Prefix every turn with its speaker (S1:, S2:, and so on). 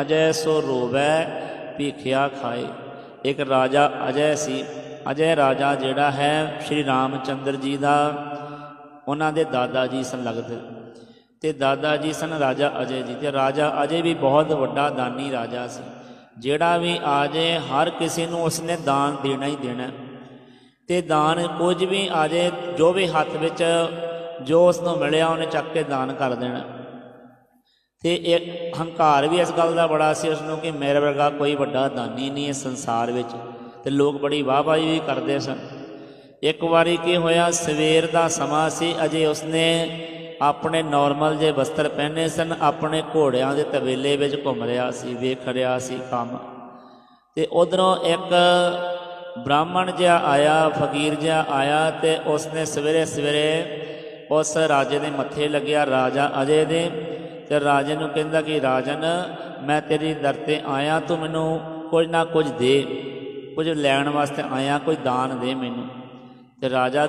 S1: ਅਜੈ ਸੋ ਰੋਵੈ, ਭੀਖਿਆ ਖਾਏ। ਇੱਕ ਰਾਜਾ ਅਜੈ ਸੀ। ਅਜੈ ਰਾਜਾ ਜਿਹੜਾ ਹੈ, ਸ਼੍ਰੀ ਰਾਮਚੰਦਰ ਜੀ ਦਾ, ਉਹਨਾਂ ਦੇ ਦਾਦਾ ਜੀ ਸਨ ਲੱਗਦੇ ਤੇ ਦਾਦਾ ਜੀ ਸਨ ਰਾਜਾ ਅਜੈ ਜੀ। ਤੇ ਰਾਜਾ ਅਜੈ ਵੀ ਬਹੁਤ ਵੱਡਾ ਦਾਨੀ ਰਾਜਾ ਸੀ। ਜਿਹੜਾ ਵੀ ਆ ਜਾਏ, ਹਰ ਕਿਸੇ ਨੂੰ ਉਸਨੇ ਦਾਨ ਦੇਣਾ ਹੀ ਦੇਣਾ। ਤੇ ਦਾਨ ਕੁਝ ਵੀ ਆ ਜਾਏ, ਜੋ ਵੀ ਹੱਥ ਵਿੱਚ ਜੋ ਉਸ ਨੂੰ ਮਿਲਿਆ, ਉਹਨੇ ਚੱਕ ਕੇ ਦਾਨ ਕਰ ਦੇਣਾ। ਤੇ ਇਹ ਹੰਕਾਰ ਵੀ ਇਸ ਗੱਲ ਦਾ ਬੜਾ ਸੀ ਉਸ ਨੂੰ ਕਿ ਮੇਰੇ ਵਰਗਾ ਕੋਈ ਵੱਡਾ ਦਾਨੀ ਨਹੀਂ ਹੈ ਸੰਸਾਰ ਵਿੱਚ। ਤੇ ਲੋਕ ਬੜੀ ਵਾਹਵਾਹੀ ਵੀ ਕਰਦੇ ਸਨ। ਇੱਕ ਵਾਰੀ ਕੀ ਹੋਇਆ, ਸਵੇਰ ਦਾ ਸਮਾਂ ਸੀ, ਅਜੇ ਉਸਨੇ ਆਪਣੇ ਨਾਰਮਲ ਜੇ ਵਸਤਰ ਪਹਿਨੇ ਸਨ, ਆਪਣੇ ਘੋੜਿਆਂ ਦੇ ਤਵੇਲੇ ਵਿੱਚ ਘੁੰਮ ਰਿਹਾ ਸੀ, ਵੇਖ ਰਿਹਾ ਸੀ ਕੰਮ। ਤੇ ਉਧਰੋਂ ਇੱਕ ਬ੍ਰਾਹਮਣ ਜਿਹਾ ਆਇਆ, ਫਕੀਰ ਜਿਹਾ ਆਇਆ ਤੇ ਉਸਨੇ ਸਵੇਰੇ ਸਵੇਰੇ ਉਸ ਰਾਜੇ ਦੇ ਮੱਥੇ ਲੱਗਿਆ, ਰਾਜਾ ਅਜੇ ਦੇ ਤੇ ਰਾਜੇ ਨੂੰ ਕਹਿੰਦਾ ਕਿ, ਰਾਜਨ, ਮੈਂ ਤੇਰੀ ਦਰ ਤੇ ਆਇਆ, ਤੂੰ ਮੈਨੂੰ ਕੁਝ ਨਾ ਕੁਝ ਦੇ, ਕੁਝ ਲੈਣ ਵਾਸਤੇ ਆਇਆ, ਕੋਈ ਦਾਨ ਦੇ ਮੈਨੂੰ। ਤੇ ਰਾਜਾ